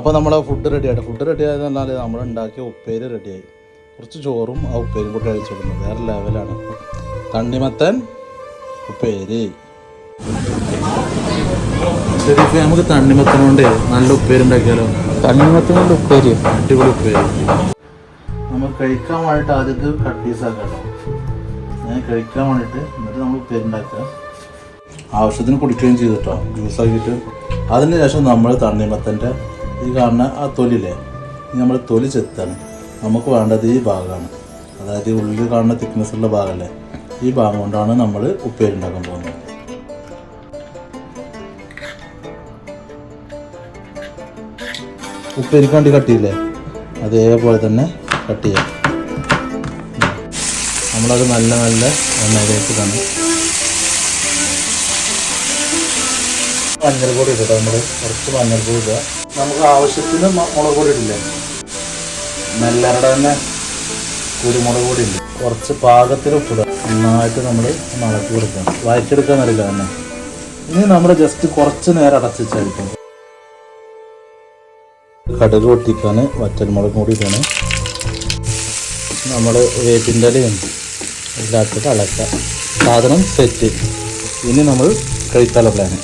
അപ്പോൾ നമ്മൾ food ready ആയിട്ട്. ഫുഡ് റെഡി ആയെന്ന് പറഞ്ഞാൽ നമ്മൾ ഉണ്ടാക്കിയ ഉപ്പേരി റെഡിയായി കുറച്ച് ചോറും ആ ഉപ്പേരി കൂട്ടി കഴിച്ചു കൊടുക്കുന്നത് വേറെ ലെവലാണ് തണ്ണിമത്തൻ ഉപ്പേരി. നമുക്ക് തണ്ണിമത്തൻ കൊണ്ട് നല്ല ഉപ്പേരി ഉണ്ടാക്കിയാലോ? തണ്ണിമത്തൻ കൊണ്ട് ഉപ്പേരി. അടിപൊളി ഉപ്പേരി. നമ്മൾ കഴിക്കാൻ വേണ്ടിയിട്ട് ആദ്യത്തെ കട്ട് പീസ് ആക്കാം ഞാൻ കഴിക്കാൻ വേണ്ടിയിട്ട് എന്നിട്ട് നമ്മൾ ഉപ്പേരി ഉണ്ടാക്കുക. ആവശ്യത്തിന് കുടിക്കുകയും ചെയ്തിട്ടോ ജ്യൂസാക്കിയിട്ട് ജ്യൂസ് ആക്കിയിട്ട്. അതിന് ശേഷം നമ്മൾ തണ്ണിമത്തന്റെ ഈ കാണുന്ന ആ തൊലിയില്ലേ? നമ്മൾ തൊലി ചെത്താണ്. നമുക്ക് വേണ്ടത് ഈ ഭാഗമാണ്. അതായത് ഉള്ളിൽ കാണുന്ന തിക്നെസ് ഉള്ള ഭാഗമല്ലേ ഈ ഭാഗം കൊണ്ടാണ് നമ്മൾ ഉപ്പേരി ഉണ്ടാക്കാൻ പോകുന്നത്. ഉപ്പേരിക്ക് വേണ്ടി കട്ട് ചെയ്യില്ലേ? അതേപോലെ തന്നെ കട്ട് ചെയ്യാം. നമ്മളത് നല്ല നല്ല എണ്ണയിലേക്ക് തന്നെ മഞ്ഞൾപ്പൊടി ഇടുക നമ്മൾ കുറച്ച് മഞ്ഞൾപ്പൊടി ഇടുക നമുക്ക് ആവശ്യത്തിന് മുളക് പൊടി ഇടില്ലേ നെല്ലറയുടെ തന്നെ കുരുമുളക് പൊടി ഉണ്ട് കുറച്ച് പാകത്തിൽ ഉപ്പിടുക. നന്നായിട്ട് നമ്മൾ മണക്കി കൊടുക്കണം വഴറ്റെടുക്കാൻ അറിയില്ല തന്നെ. ഇനി നമ്മൾ ജസ്റ്റ് കുറച്ച് നേരം അടച്ചു വെച്ചായിരിക്കും. കടുക് പൊട്ടിക്കാൻ വറ്റൽമുളക് കൂടി ഇടണം. നമ്മൾ വേപ്പിന്റെ ഇലയും ഇല്ലാത്തത് അളക്കുക സാധനം സെറ്റ് ഇനി നമ്മൾ കഴിക്കാനുള്ള പ്ലാന്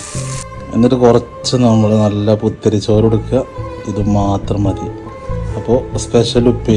എന്നിട്ട് കുറച്ച് നമ്മൾ നല്ല പുത്തരി ചോറ് കൊടുക്കുക. ഇത് മാത്രം മതി. അപ്പോൾ സ്പെഷ്യൽ ഉപ്പേരി